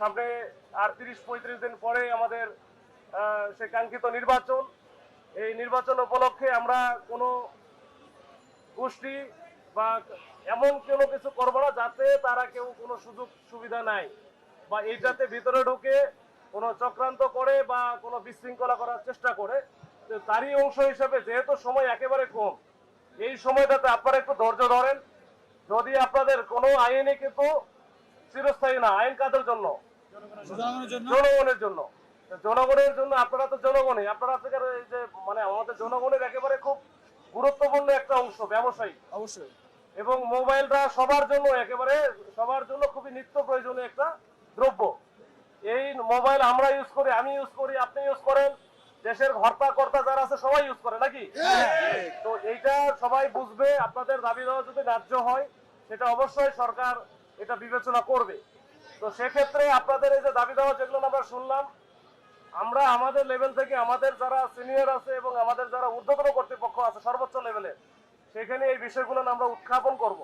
সামনে আর তিরিশ পঁয়ত্রিশ দিন পরে আমাদের সে কাঙ্ক্ষিত নির্বাচন। এই নির্বাচন উপলক্ষে আমরা কোনো গোষ্ঠী বা এমন কোনো কিছু করব না যাতে তারা কেউ কোনো সুযোগ সুবিধা নাই বা এইটাতে ভিতরে ঢুকে কোনো চক্রান্ত করে বা কোনো বিশৃঙ্খলা করার চেষ্টা করে। তারই অংশ হিসেবে যেহেতু সময় একেবারে কম, এই সময়টাতে আপনারা একটু ধৈর্য ধরেন। যদি আপনাদের কোনো আইনে কিন্তু চিরস্থায়ী না, আইন কাদের জন্য জনগণের জন্য? জনগণের জন্য। আপনারা তো জনগণই। আপনারা আজকের এই যে মানে আমাদের জনগণের একেবারে খুব গুরুত্বপূর্ণ একটা অংশ ব্যবসায়ী। অবশ্যই। এবং মোবাইলটা সবার জন্য একেবারে সবার জন্য খুবই নিত্য প্রয়োজনীয় একটা দ্রব্য। এই মোবাইল আমরা ইউজ করি আমি ইউজ করি আপনি ইউজ করেন। দেশের কর্তা কর্তা যারা আছে সবাই ইউজ করে নাকি? তো এইটা সবাই বুঝবে আপনাদের দাবি দেওয়া যদি ন্যায্য হয় সেটা অবশ্যই সরকার এটা বিবেচনা করবে। তো সেক্ষেত্রে আপনাদের এই যে দাবি দেওয়া যেগুলো আমরা শুনলাম, আমরা আমাদের লেভেল থেকে আমাদের যারা সিনিয়র আছে এবং আমাদের যারা ঊর্ধ্বতন কর্তৃপক্ষ আছে, সর্বোচ্চ লেভেলে সেখানে এই বিষয়গুলো আমরা উত্থাপন করব।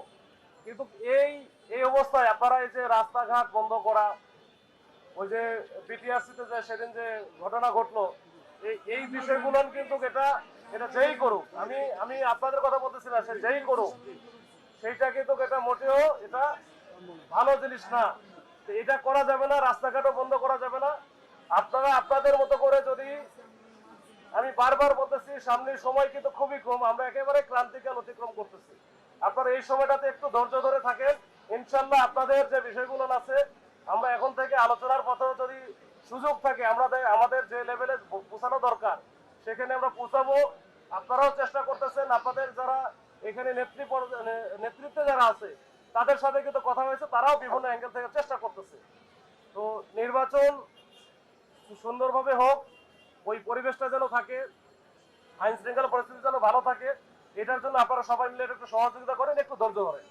কিন্তু এই এই অবস্থায় আপনারা এই যে রাস্তাঘাট বন্ধ করা, ওই যে বিটিআরসিতে যে সেদিন যে ঘটনা ঘটলো এই বিষয়গুলো কিন্তু এটা এটা যেই করুক, আমি আমি আপনাদের কথা বলতেছি না, সে যেই করুক, সেইটা কিন্তু এটা মোটেও এটা ভালো জিনিস না। এটা করা যাবে না, রাস্তাঘাটও বন্ধ করা যাবে না। আপনারা আপনাদের মতো করে যদি আমি বারবার বলতেছি সামনের সময় কিন্তু খুবই কম, আমরা একেবারে ক্রান্তিকাল অতিক্রম করতেছি। আপনারা এই সময়টাতে একটু ধৈর্য ধরে থাকেন ইনশাল্লাহ আপনাদের যে বিষয়গুলো আছে, আমরা এখন থেকে আলোচনার পথেও যদি সুযোগ থাকে, আমরা আমাদের যে লেভেলে পৌঁছানো দরকার, সেখানে আমরা পৌঁছাবো। আপনারাও চেষ্টা করতেছেন, আপনাদের যারা এখানে নেত্রী পর- নে- নেতৃত্বে যারা আছে তাদের সাথে কিন্তু কথা হয়েছে, তারাও বিভিন্ন অ্যাঙ্গেল থেকে চেষ্টা করতেছে। তো নির্বাচন সুন্দরভাবে হোক, ওই পরিবেশটা যেন থাকে আইন শৃঙ্খলা পরিস্থিতি যেন ভালো থাকে, এটার জন্য আপনারা সবাই মিলে একটু সহযোগিতা করেন, একটু ধৈর্য ধরেন।